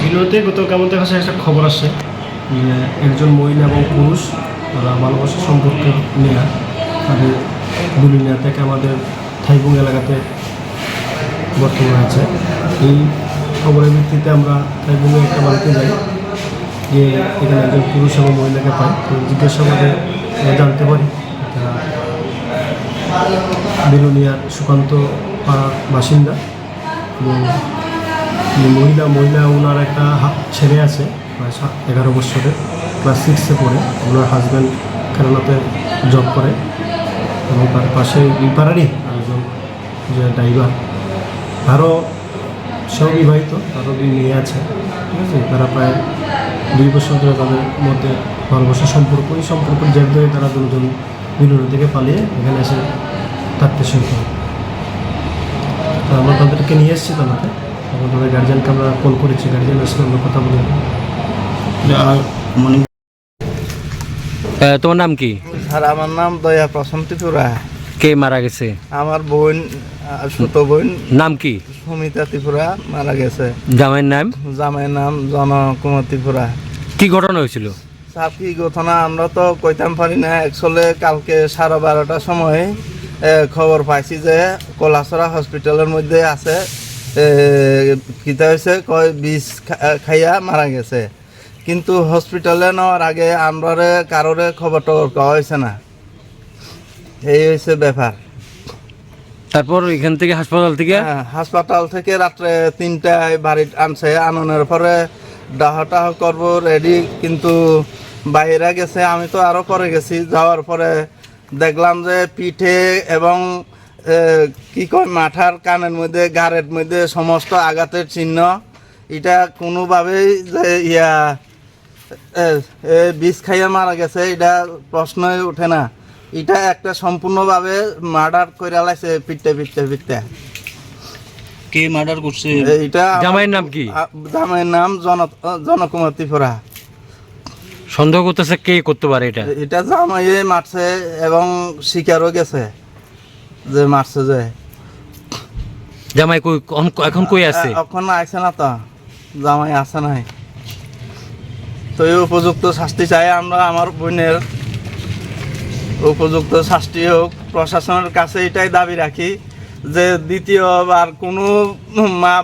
ভিডিওতে কেমন দেখা একটা খবর আসছে যে একজন মহিলা এবং পুরুষ ওরা ভালোবাসা সম্পর্ক নিয়ে তাদের দুলিনিয়া থেকে আমাদের থাইপুং এলাকাতে বর্তমান আছে। এই খবরের ভিত্তিতে আমরা থাইপুংয়ে একটা বাড়িতে যাই। যে এখানে একজন পুরুষ এবং মহিলাকে পাই তো জিজ্ঞাসাবাদে জানতে পারি। বিরুলিয়ার সুকান্ত পাড়ার বাসিন্দা। এবং মহিলা মহিলা ওনার একটা ছেলে আছে, প্রায় সাত- এগারো বছরের। ক্লাস সিক্সে পড়ে। ওনার হাজব্যান্ড কেরালাতে জব করে। এবং তার পাশে ইপারারই একজন যে ড্রাইভার আরও সেও বিবাহিত তারও দুই মেয়ে আছে। ঠিক আছে? তারা প্রায় দুই বছর ধরে তাদের মধ্যে ভালোবাসার সম্পর্ক এই সম্পর্কের জের ধরে তারা দুজন বিভিন্ন থেকে পালিয়ে এখানে এসে থাকতে শুরু করে। আমরা তাদেরকে নিয়ে এসেছি তাদেরকে এবং তাদের গার্জিয়ানকে আমরা কল করেছি গার্জিয়ান আসলে আমরা কথা বলে মানে আহ, তোমার নাম কি? স্যার আমার নাম দয়া প্রশান্তি পুরা। কে মারা গেছে? আমার বোন ছোট বোন। নাম কি? সুমিতা ত্রিপুরা মারা গেছে। জামাইয়ের নাম? জামাইয়ের নাম জনকুমার ত্রিপুরা। কি ঘটনা হয়েছিল? স্যার কি ঘটনা? আমরা তো কইতাম পারি না। অ্যাকচুয়ালি কালকে সাড়ে বারোটার সময় খবর পাইছি যে কলাসরা হসপিটালের মধ্যে আছে কিতা হয়েছে? কয় বিষ খাইয়া মারা গেছে। কিন্তু হসপিটালে নেওয়ার আগে আমরা কারোরে খবর টবর পাওয়া হয়েছে না। এই হয়েছে ব্যাপার। তারপর এখান থেকে হাসপাতাল থেকে? হ্যাঁ, হাসপাতাল থেকে রাত্রে তিনটায় বাড়ি আনছে। আননের পরে ডাহ টাহ করব রেডি কিন্তু বাইরে গেছে আমি তো আরও পরে গেছি। যাওয়ার পরে দেখলাম যে পিঠে এবং কি কয় মাথার কানের মধ্যে গাড়ের মধ্যে সমস্ত আঘাতের চিহ্ন। এটা কোনোভাবেই যে ইয়া বিষ খাইয়া মারা গেছে এটা প্রশ্নই ওঠে না। এটা একটা সম্পূর্ণভাবে মার্ডার করে লাইছে পিটতে পিটতে পিটতে কে মার্ডার করছে? আমার- জামাইয়ের নাম কি? জামাইয়ের নাম জন জনকুমার ত্রিপুরা সন্দেহ করতেছে কে করতে পারে এটা? এটা জামাইয়ে মারছে এবং শিকারও গেছে যে মারছে যে। জামাই কই এখন- কই আছে? এখন আইছে না তো জামাই আছে নাই। তো এই উপযুক্ত শাস্তি চাই আমরা আমার বোনের উপযুক্ত শাস্তি হোক প্রশাসনের কাছে এটাই দাবি রাখি যে দ্বিতীয়বার কোনো মা